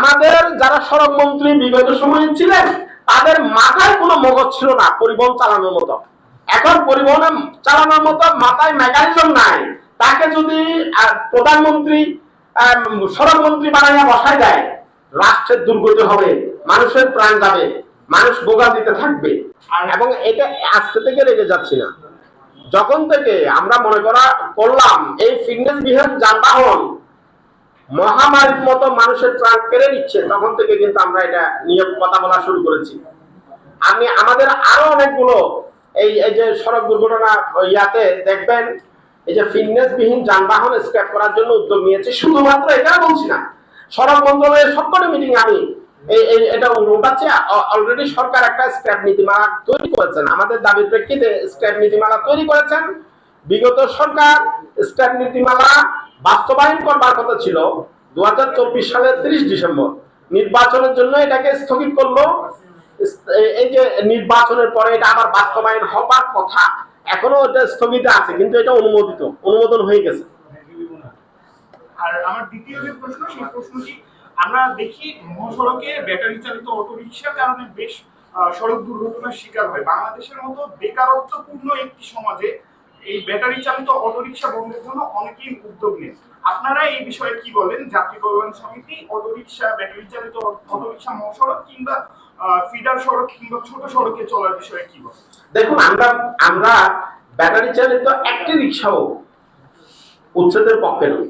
আমাদের যারা সড়ক মন্ত্রী বিগত সময়ে ছিলেন তাদের মাথায় কোনো মগজ ছিল না পরিবহন চালানোর মতো। এখন পরিবহন চালানোর মতো মাথায় মেকানিজম নাই। তাকে যদি প্রধানমন্ত্রী সড়ক মন্ত্রী বানাইয়া বসায় দেয় রাষ্ট্রের দুর্গতি হবে মানুষের প্রাণ যাবে মানুষ দিতে থাকবে। এবং এটা আজকে থেকে রেগে যাচ্ছি না। যখন থেকে আমরা মনে করা করলাম এই ফিটনেস বিহীন যানবাহন মহামারীর মতো মানুষের প্রাণ কেড়ে নিচ্ছে, তখন থেকে কিন্তু আমরা এটা নিয়ে কথা বলা শুরু করেছি। আমি আমাদের আরও অনেকগুলো এই এই যে সড়ক দুর্ঘটনা ইয়াতে দেখবেন, এই যে ফিটনেস বিহীন যানবাহন স্ক্র্যাপ করার জন্য উদ্যোগ নিয়েছে। শুধুমাত্র এটা বলছি না, সড়ক মন্ত্রণালয়ের সবকটি মিটিং আমি এই এটা উঠাচ্ছি অলরেডি সরকার একটা স্ক্র্যাপ নীতিমালা তৈরি করেছেন। আমাদের দাবির প্রেক্ষিতে স্ক্র্যাপ নীতিমালা তৈরি করেছেন। বিগত সরকার স্ক্র্যাপ নীতিমালা বাস্তবায়ন করবার কথা ছিল দুই হাজার চব্বিশ সালের তিরিশ ডিসেম্বর। নির্বাচনের জন্য এটাকে স্থগিত করল। এই- যে নির্বাচনের পরে এটা আবার বাস্তবায়ন হবার কথা, এখনও এটা স্থগিত আছে, কিন্তু এটা অনুমোদিত, অনুমোদন হয়ে গেছে। আর আমার দ্বিতীয় যে প্রশ্ন, সেই প্রশ্নটি আমরা দেখি মহাসড়কে ব্যাটারি চালিত অটোরিকশার কারণে বেশ সড়ক দুর্ঘটনার শিকার হয়। বাংলাদেশের মতো বেকারত্বপূর্ণ একটি সমাজে এই ব্যাটারি চালিত অটোরিকশা বন্ধের জন্য অনেকেই উদ্যোগ নেন। আপনারা এই বিষয়ে কি বলেন? যাত্রী কল্যাণ সমিতি, অটোরিকশা ব্যাটারি চালিত অটোরিকশা মহাসড়ক কিংবা ফিডার সড়ক কিংবা ছোট সড়কে চলার বিষয়ে কি বলেন? দেখুন, আমরা আমরা ব্যাটারি চালিত একটি রিক্সাও উচ্ছেদের পক্ষে নই।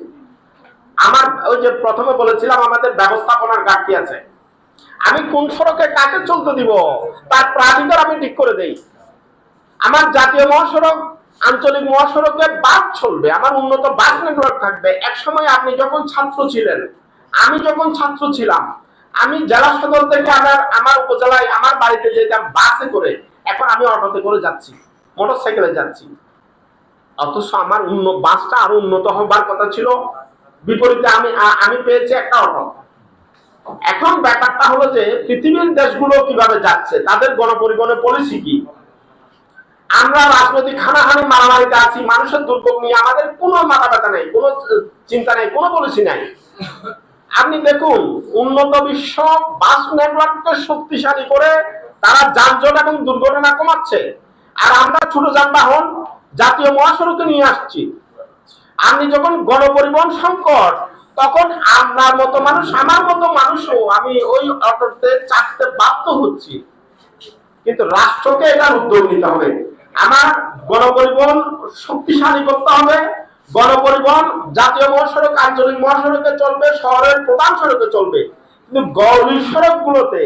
আমার, ওই যে প্রথমে বলেছিলাম, আমাদের ব্যবস্থাপনার ঘাটতি আছে। আমি কোন সড়কে কাকে চলতে দিব? তার প্রাধিকার আমি ঠিক করে দেই। আমার জাতীয় মহাসড়ক আঞ্চলিক মহাসড়কে বাস চলবে, আমার উন্নত বাস নেটওয়ার্ক থাকবে। এক সময় আপনি যখন ছাত্র ছিলেন, আমি যখন ছাত্র ছিলাম, আমি জেলা সদর থেকে আমার আমার উপজেলায়, আমার বাড়িতে যেতাম বাসে করে, এখন আমি অটোতে করে যাচ্ছি মোটর সাইকেলে যাচ্ছি। অথচ আমার উন্ন, বাসটা আরও উন্নত হবার কথা ছিল। বিপরীতে আমি আমি পেয়েছি একটা অটো। এখন ব্যাপারটা হলো যে, পৃথিবীর দেশগুলো কীভাবে যাচ্ছে, তাদের গণপরিবহনের পলিসি কি? আমরা রাজনৈতিক হানাহানি মারামারিতে আছি, মানুষের দুর্ভোগ নিয়ে আমাদের কোনো মাথা ব্যথা নেই, কোনো চিন্তা নেই, কোনো পলিসি নাই। আপনি দেখুন, উন্নত বিশ্ব বাস নেটওয়ার্ককে শক্তিশালী করে তারা যানজট এবং দুর্ঘটনা কমাচ্ছে। আর আমরা ছোট যানবাহন জাতীয় মহাসড়কে নিয়ে আসছি। আপনি যখন গণপরিবহন সংকট, তখন আপনার মতো মানুষ, আমার মতো মানুষও আমি ওই অটোতে চাপতে বাধ্য হচ্ছি। কিন্তু রাষ্ট্রকে এটার উদ্যোগ নিতে হবে। আমার গণপরিবহন শক্তিশালী করতে হবে। গণপরিবহন জাতীয় মহাসড়ক, আঞ্চলিক মহাসড়কে চলবে, শহরের প্রধান সড়কে চলবে। কিন্তু গৌরী সড়কগুলোতে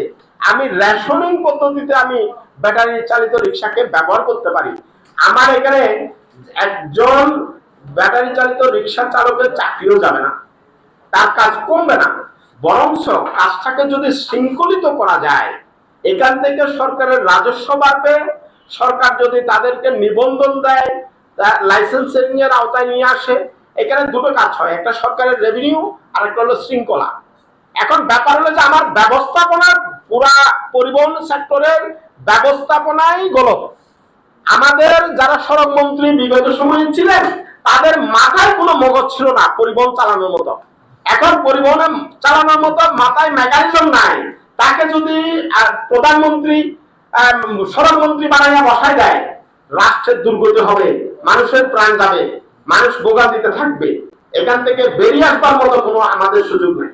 আমি রেশনিং পদ্ধতিতে আমি ব্যাটারি চালিত রিক্সাকে ব্যবহার করতে পারি। আমার এখানে একজন ব্যাটারি চালিত রিক্সা চালকের চাকরিও যাবে না। তার কাজ কমবে না। বরঞ্চ কাজটাকে যদি শৃঙ্খলিত করা যায়, এখান থেকে সরকারের রাজস্ব বাড়বে সরকার যদি তাদেরকে নিবন্ধন দেয় লাইসেন্সিং এর আওতায় নিয়ে আসে, এখানে দুটো কাজ হয়, একটা সরকারের রেভিনিউ আর একটা হলো শৃঙ্খলা। এখন ব্যাপার হলো যে আমার ব্যবস্থাপনার পুরা পরিবহন সেক্টরের ব্যবস্থাপনাই গলত। আমাদের যারা সড়ক মন্ত্রী বিগত সময়ে ছিলেন, তাদের মাথায় কোনো মগজ ছিল না পরিবহন চালানোর মতো। এখন পরিবহন চালানোর মতো মাথায় মেকানিজম নাই। তাকে যদি প্রধানমন্ত্রী আহ, সড়ক মন্ত্রী বানাইয়া বসায় দেয় রাষ্ট্রের দুর্গতি হবে মানুষের প্রাণ যাবে মানুষ বোগা দিতে থাকবে এখান থেকে বেরিয়ে আসবার মতো কোনো আমাদের সুযোগ নেই।